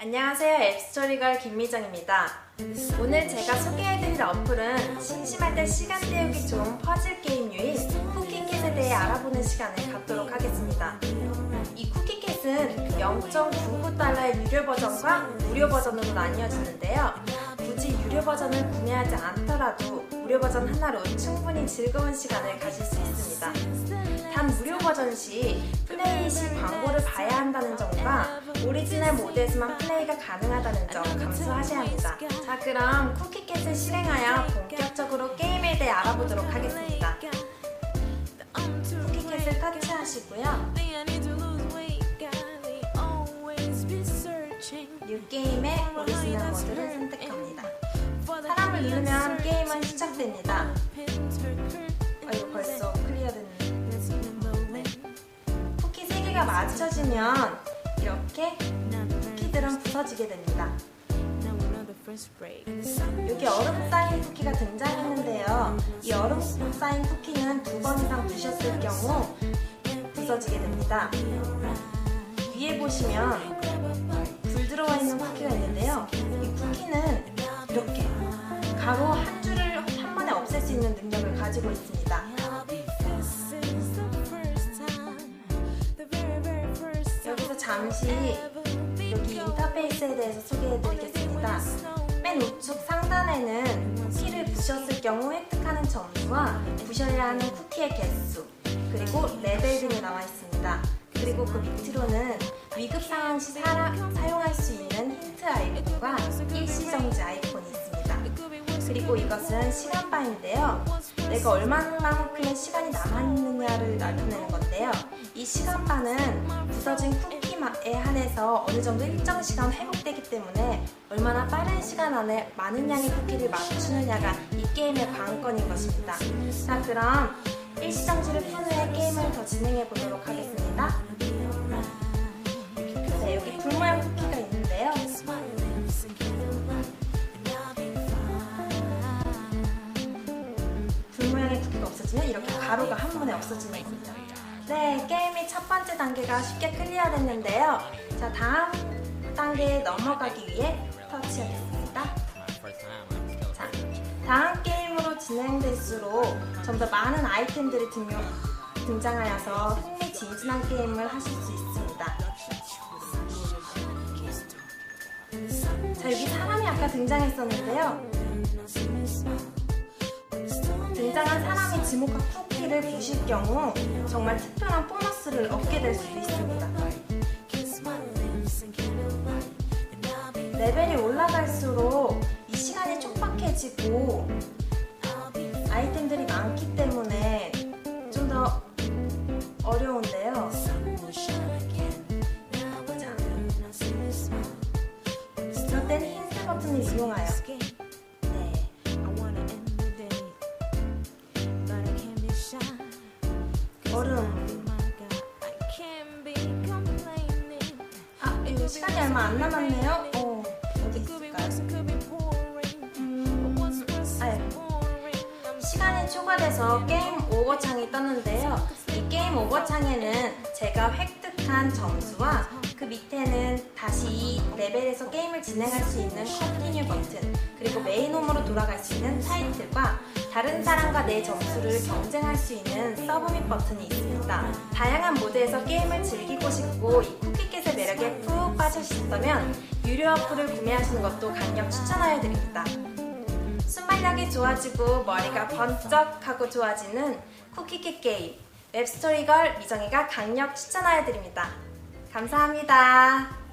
안녕하세요. 앱스토리걸 김미정입니다. 오늘 제가 소개해드릴 어플은 심심할 때 시간 때우기 좋은 퍼즐 게임류인 쿠키캣에 대해 알아보는 시간을 갖도록 하겠습니다. 이 쿠키캣은 0.99달러의 유료 버전과 무료 버전으로 나뉘어지는데요. 굳이 유료 버전을 구매하지 않더라도 무료 버전 하나로 충분히 즐거운 시간을 가질 수 있습니다. 버전 시 플레이 시 광고를 봐야 한다는 점과 오리지널 모드에서만 플레이가 가능하다는 점 감수하셔야 합니다. 자 그럼 쿠키캣을 실행하여 본격적으로 게임에 대해 알아보도록 하겠습니다. 쿠키캣을 터치하시고요. 뉴 게임의 오리지널 모드를 선택합니다. 사람을 누르면 게임은 시작됩니다. 3개가 맞춰지면 이렇게 쿠키들은 부서지게 됩니다. 여기 얼음 쌓인 쿠키가 등장했는데요. 이 얼음 쌓인 쿠키는 두 번 이상 부셨을 경우 부서지게 됩니다. 위에 보시면 불 들어와 있는 쿠키가 있는데요. 이 쿠키는 이렇게 가로 한 줄을 한 번에 없앨 수 있는 능력을 가지고 있습니다. 잠시 여기 인터페이스에 대해서 소개해드리겠습니다. 맨 우측 상단에는 쿠키를 부셨을 경우 획득하는 점수와 부셔야 하는 쿠키의 개수 그리고 레벨 등이 나와 있습니다. 그리고 그 밑으로는 위급 상황 시 사, 사용할 수 있는 힌트 아이콘과 일시정지 아이콘이 있습니다. 그리고 이것은 시간바인데요. 내가 얼마만큼의 시간이 남았느냐를 나타내는 건데요. 이 시간바는 부서진 쿠키 에 한해서 어느 정도 일정 시간 회복되기 때문에 얼마나 빠른 시간 안에 많은 양의 쿠키를 맞추느냐가 이 게임의 관건인 것입니다. 자, 그럼 일시정지를 푼 후에 게임을 더 진행해 보도록 하겠습니다. 네, 여기 불 모양 쿠키가 있는데요. 불 모양의 쿠키가 없어지면 이렇게 가루가 한 번에 없어지는 겁니다. 네, 게임이 첫 번째 단계가 쉽게 클리어됐는데요. 자, 다음 단계에 넘어가기 위해 터치하겠습니다. 자, 다음 게임으로 진행될수록 좀 더 많은 아이템들이 등용, 등장하여서 흥미진진한 게임을 하실 수 있습니다. 자, 여기 사람이 아까 등장했었는데요. 사람이 지목한 쿠키를 부실 경우 정말 특별한 보너스를 얻게 될 수도 있습니다. 레벨이 올라갈수록 이 시간이 촉박해지고 아이템들이 많기 때문에 좀 더 어려운데요. 자, 이럴 힌트 버튼을 이용하여 얼음 아, 이거 시간이 얼마 안 남았네요. 어, 어디 있을까요? 음, 아, 예. 시간이 초과돼서 게임 오버 창이 떴는데요. 이 게임 오버 창에는 제가 획득 한 점수와 그 밑에는 다시 이 레벨에서 게임을 진행할 수 있는 컨티뉴 버튼 그리고 메인 홈으로 돌아갈 수 있는 타이틀과 다른 사람과 내 점수를 경쟁할 수 있는 서브밋 버튼이 있습니다. 다양한 모드에서 게임을 즐기고 싶고 이 쿠키캣의 매력에 푹 빠지셨다면 유료 어플을 구매하시는 것도 강력 추천하여 드립니다. 순발력이 좋아지고 머리가 번쩍하고 좋아지는 쿠키캣 게임 웹스토리걸 미정이가 강력 추천하여 드립니다. 감사합니다.